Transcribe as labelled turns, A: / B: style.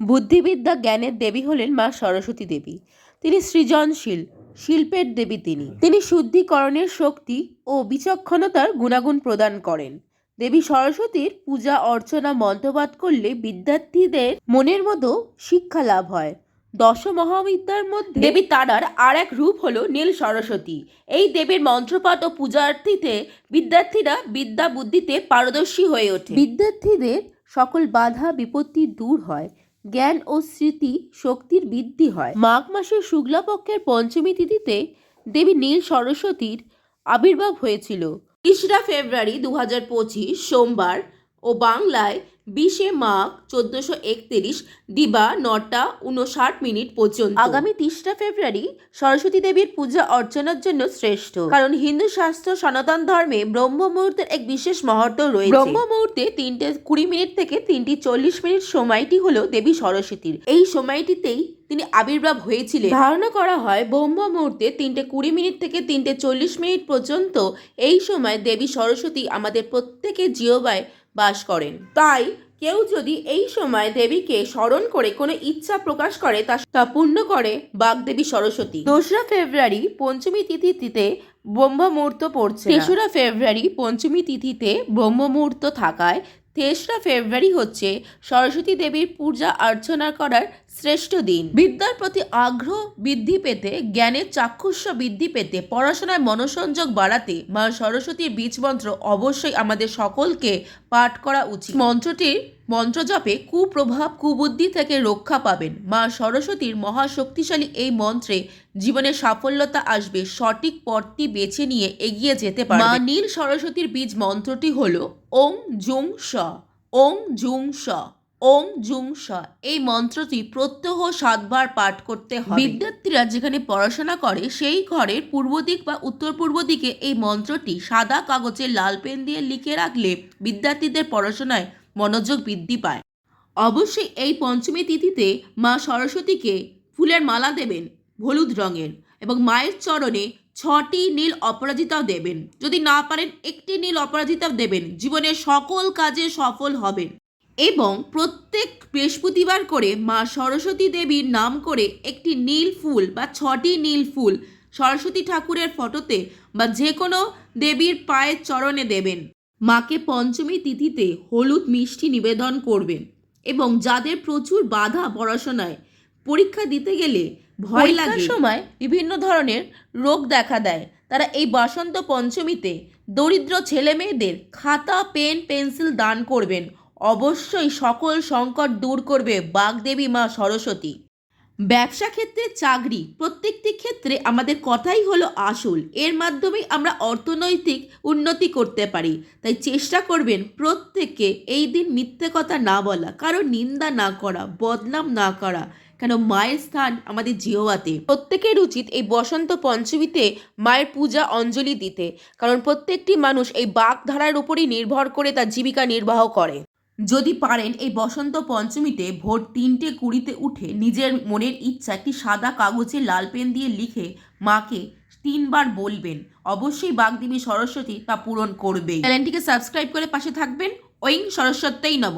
A: বুদ্ধিবিদ্যা জ্ঞানের দেবী হলেন মা সরস্বতী দেবী। তিনি সৃজনশীল, শিল্পের দেবী তিনি। তিনি শুদ্ধিকরণের শক্তি ও বিচক্ষণতার গুণাগুণ প্রদান করেন। দেবী সরস্বতীর পূজা, অর্চনা, মন্ত্রপাঠ করলে বিদ্যার্থীদের মনের মতো শিক্ষা লাভ হয়। দশ মহাবিদ্যার মধ্যে দেবী তারার আর এক রূপ হলো নীল সরস্বতী। এই দেবীর মন্ত্রপাঠ ও পূজার্থীতে বিদ্যার্থীরা বিদ্যা বুদ্ধিতে পারদর্শী হয়ে ওঠে। বিদ্যার্থীদের সকল বাধা, বিপত্তি দূর হয়। জ্ঞান ও স্মৃতি শক্তির বৃদ্ধি হয়। মাঘ মাসের শুক্লাপক্ষের পঞ্চমী তিথিতে দেবী নীল সরস্বতীর আবির্ভাব হয়েছিল। তিসরা ফেব্রুয়ারি দু হাজার পঁচিশ সোমবার ও বাংলায় বিশে মাঘ চোদ্দশো একত্রিশ দিবা নটা উনষাট মিনিট পর্যন্ত। আগামী তেসরা ফেব্রুয়ারি সরস্বতী দেবীর পূজা অর্চনার জন্য শ্রেষ্ঠ। কারণ হিন্দু শাস্ত্র সনাতন ধর্মে ব্রহ্ম মুহূর্তের এক বিশেষ মহত্ব রয়েছে। ব্রহ্ম মুহূর্তে তিনটে কুড়ি মিনিট থেকে তিনটি চল্লিশ মিনিট সময়টি হলো দেবী সরস্বতীর। এই সময়টিতেই তিনি আবির্ভাব হয়েছিলেন। ধারণা করা হয় ব্রহ্ম মুহূর্তে তিনটে কুড়ি মিনিট থেকে তিনটে চল্লিশ মিনিট পর্যন্ত এই সময় দেবী সরস্বতী আমাদের প্রত্যেকের জিওবায় বাস করেন। তাই কেউ যদি এই সময় দেবীকে স্মরণ করে কোনো ইচ্ছা প্রকাশ করে, তা পূর্ণ করে বাগদেবী সরস্বতী। দোসরা ফেব্রুয়ারি পঞ্চমী তিথিতে ব্রহ্মমূর্ত পড়ছে তেসরা ফেব্রুয়ারি পঞ্চমী তিথিতে ব্রহ্মমুহূর্ত থাকায় তেসরা ফেব্রুয়ারি হচ্ছে সরস্বতী দেবীর পূজা অর্চনা করার শ্রেষ্ঠ দিন। বিদ্যার প্রতি আগ্রহ বৃদ্ধি পেতে, জ্ঞানের চাক্ষুষ্য বৃদ্ধি পেতে, পড়াশোনায় মনোসংযোগ বাড়াতে মা সরস্বতীর বীজ মন্ত্র অবশ্যই আমাদের সকলকে পাঠ করা উচিত। মন্ত্রটির মন্ত্রজপে কুপ্রভাব, কুবুদ্ধি থেকে রক্ষা পাবেন। মা সরস্বতীর মহাশক্তিশালী এই মন্ত্রে জীবনে সাফল্যতা আসবে। সঠিক পথটি বেছে নিয়ে এগিয়ে যেতে পারবে। মা নীল সরস্বতীর বীজ মন্ত্রটি হল ওং জুং স ওং জুং স ওং জুং স এই মন্ত্রটি প্রত্যহ সাতবার পাঠ করতে হয় বিদ্যার্থীরা যেখানে পড়াশোনা করে, সেই ঘরের পূর্ব দিক বা উত্তর পূর্ব দিকে এই মন্ত্রটি সাদা কাগজে লাল পেন দিয়ে লিখে রাখলে বিদ্যার্থীদের পড়াশোনায় মনোযোগ বৃদ্ধি পায়। অবশ্যই এই পঞ্চমী তিথিতে মা সরস্বতীকে ফুলের মালা দেবেন, হলুদ রঙের এবং মায়ের চরণে ছটি নীল অপরাজিতাও দেবেন। যদি না পারেন, একটি নীল অপরাজিতাও দেবেন। জীবনের সকল কাজে সফল হবেন। এবং প্রত্যেক বৃহস্পতিবার করে মা সরস্বতী দেবীর নাম করে একটি নীল ফুল বা ছটি নীল ফুল সরস্বতী ঠাকুরের ফটোতে বা যে কোনো দেবীর পায়ের চরণে দেবেন। মাকে পঞ্চমী তিথিতে হলুদ মিষ্টি নিবেদন করবেন এবং যাদের প্রচুর বাধা পড়াশোনায় পরীক্ষা দিতে গেলে ভয় লাগে। সময় বিভিন্ন ধরনের রোগ দেখা দেয়। তারা এই বসন্ত পঞ্চমীতে দরিদ্র ছেলে মেয়েদের খাতা পেন পেন্সিল দান করবেন। অবশ্যই সকল সংকট দূর করবে বাগদেবী মা সরস্বতী। ব্যবসা ক্ষেত্রে চাকরি প্রত্যেকটি ক্ষেত্রে আমাদের কথাই হলো আসল। এর মাধ্যমেই আমরা অর্থনৈতিক উন্নতি করতে পারি। তাই চেষ্টা করবেন প্রত্যেককে এই দিন মিথ্যে কথা না বলা, কারও নিন্দা না করা, বদনাম না করা, কেন মায়ের স্থান আমাদের জিহবাতে। প্রত্যেকের উচিত এই বসন্ত পঞ্চমীতে মায়ের পূজা, অঞ্জলি দিতে, কারণ প্রত্যেকটি মানুষ এই বাগধারার উপরই নির্ভর করে তার জীবিকা নির্বাহ করে। যদি পারেন এই বসন্ত পঞ্চমীতে ভোর তিনটে কুড়িতে উঠে নিজের মনের ইচ্ছা একটি সাদা কাগজে লাল পেন দিয়ে লিখে মাকে তিনবার বলবেন। অবশ্যই বাগদেবী সরস্বতী তা পূরণ করবে চ্যানেলটিকে সাবস্ক্রাইব করে পাশে থাকবেন। ওইং সরস্বত্যই নম।